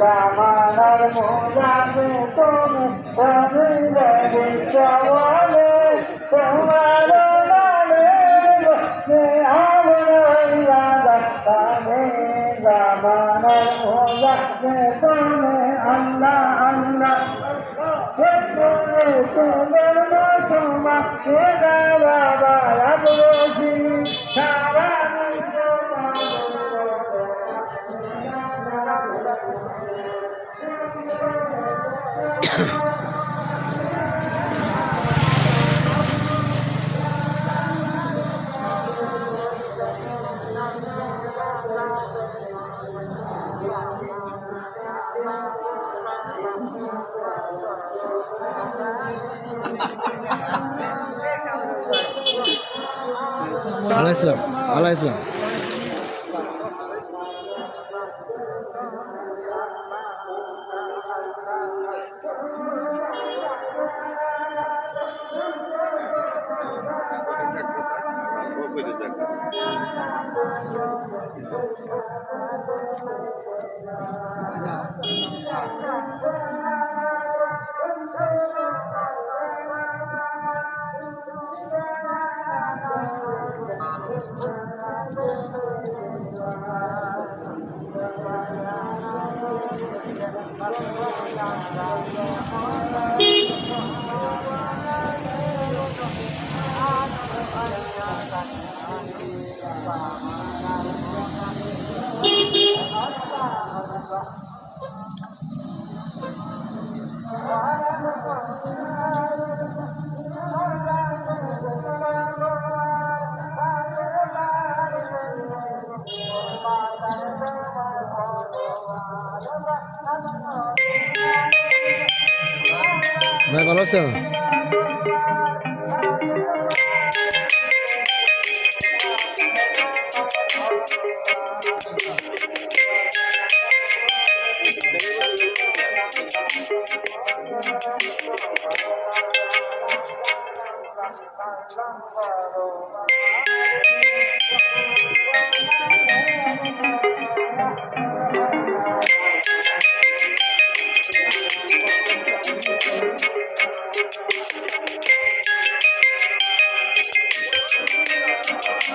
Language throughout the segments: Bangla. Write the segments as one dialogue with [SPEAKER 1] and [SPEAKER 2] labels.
[SPEAKER 1] জামানার মোজাবে তুমি তুমি দেবী চরণে তোমার নামে আগুন হইয়া রাখবানে জামানার মোজাবে তুমি আল্লাহ আল্লাহ Alaihissalam. Alaihissalam.
[SPEAKER 2] আল্লাহ ইসলাম আল্লাহ ইসলাম ভাই ভালো আছো? তোমার জীবনে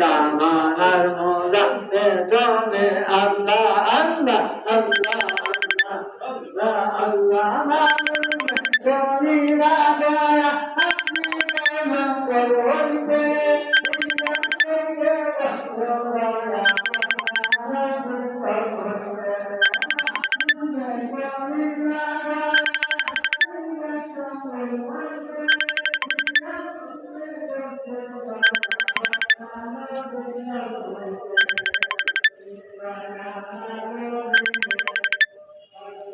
[SPEAKER 2] জামানার মোজাতে জনে আল্লাহ আল্লাহ আল্লাহ আল্লাহ আল্লাহ আল্লাহ